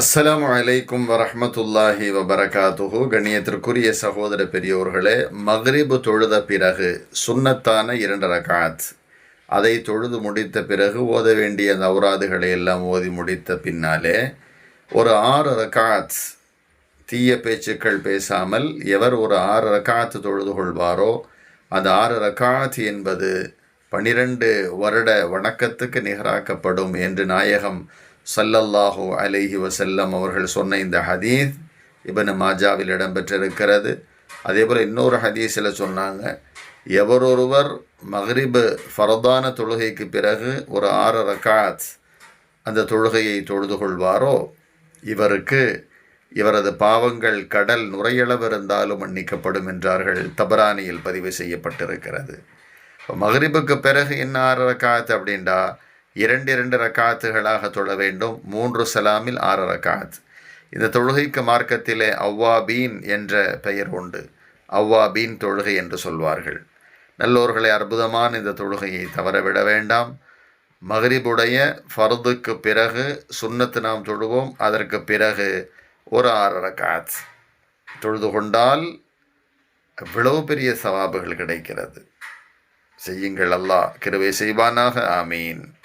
அஸ்லாம் அலைக்கும் வரமத்துல்லாஹி வபரகாத்துஹு. கண்ணியத்திற்குரிய சகோதர பெரியோர்களே மக்ரிபு தொழுத பிறகு சுன்னத்தான இரண்டு ரகாத். அதை தொழுது முடித்த பிறகு ஓத வேண்டிய அந்த எல்லாம் ஓதி முடித்த பின்னாலே ஒரு ஆறு ரகாத் தீய பேச்சுக்கள் பேசாமல் எவர் ஒரு ஆறு ரகாத்து தொழுது கொள்வாரோ அந்த ஆறு ரகாத் என்பது பனிரெண்டு வருட வணக்கத்துக்கு நிகராக்கப்படும் என்று நாயகம் சல்லல்லாஹு அலைஹி வசல்லம் அவர்கள் சொன்ன இந்த ஹதீஸ் இபன் மாஜாவில் இடம்பெற்றிருக்கிறது. அதே போல் இன்னொரு ஹதீஸில் சொன்னாங்க எவரொருவர் மஹ்ரிபு ஃபரதான தொழுகைக்கு பிறகு ஒரு ஆறு ரக்காத் அந்த தொழுகையை தொழுது கொள்வாரோ? இவருக்கு இவரது பாவங்கள் கடல் நுரையளவு இருந்தாலும் மன்னிக்கப்படும் என்றார்கள். தபரானியில் பதிவு செய்யப்பட்டிருக்கிறது. இப்போ மகரிபுக்கு பிறகு என்ன ஆறு ரக்காத் அப்படின்டா இரண்டு இரண்டு ரக்காத்துகளாக தொழ வேண்டும். மூன்று சலாமில் ஆறு ரக்காத். இந்த தொழுகைக்கு மார்க்கத்திலே அவ்வாபீன் என்ற பெயர் உண்டு. அவ்வாபீன் தொழுகை என்று சொல்வார்கள். நல்லோர்களை அற்புதமான இந்த தொழுகையை தவறவிட வேண்டாம். மகரிபுடைய ஃபர்துக்கு பிறகு சுன்னத்து நாம் தொழுவோம். அதற்கு பிறகு ஒரு ஆறு ரக்காத். தொழுது கொண்டால் இவ்வளவு பெரிய சவாபுகள் கிடைக்கிறது. செய்யுங்கள் அல்லாஹ் கிருவை செய்வானாக. ஆமீன்.